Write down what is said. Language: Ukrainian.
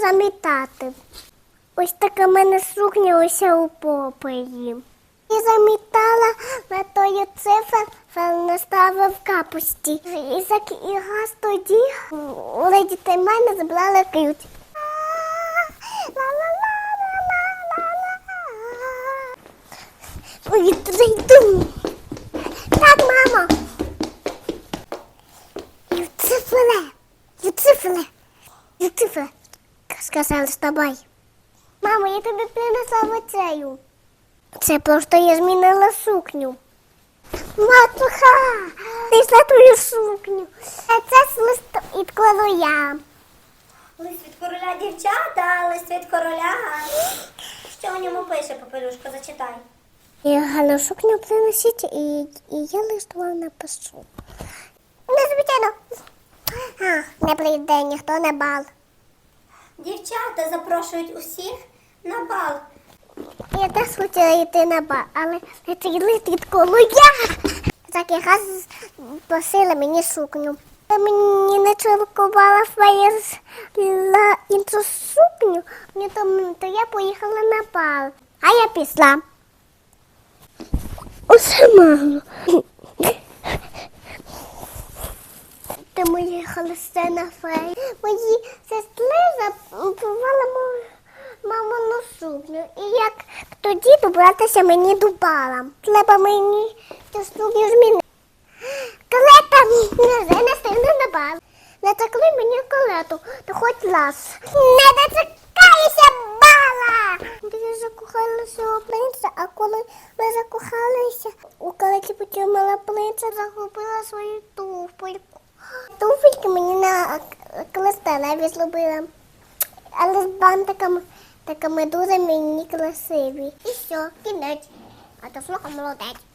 замітати. Ось така мене сукня у попелі. І замітала на тої цифр, наставив капусті. І за і раз тоді у леді мене забрали ключ. Туди йду. Так, мамо. Юцифле, Юцифле, Юцифле, сказали з тобою. Мамо, я тобі принесла оцею. Це просто я змінила сукню. Матуха, знайшла твою сукню. А це лист від я. Лист від короля дівчата, лист від короля. Що у ньому пише, попелюшко, зачитай. Я гарну сукню принесіть, і, і я лист вам напишу. Незвичайно. А, не прийде ніхто на бал. Дівчата запрошують усіх на бал. Я теж хотіла йти на бал, але цей лист від я. Так якраз просила мені сукню. Мені не чоловікувала своя з- іншу сукню, то я поїхала на бал. А я пішла. Усе мало. Ти мої холостена фея. Мої сестри мою мамину сукню. І як тоді добратися мені до бала. Треба мені цю сукню змінити. Колета не не стигне на бал. Не такли мені колету, то хоч раз. Не дочекаюся бала! Я закохалася у принца, а коли ми закохалися, у колеті потімала принца, загубила свою туфельку. Туфельки мені на кластелеві зробила. Але з бантиками такими дуже мені красиві. І все, кінець. А то флоха молодець.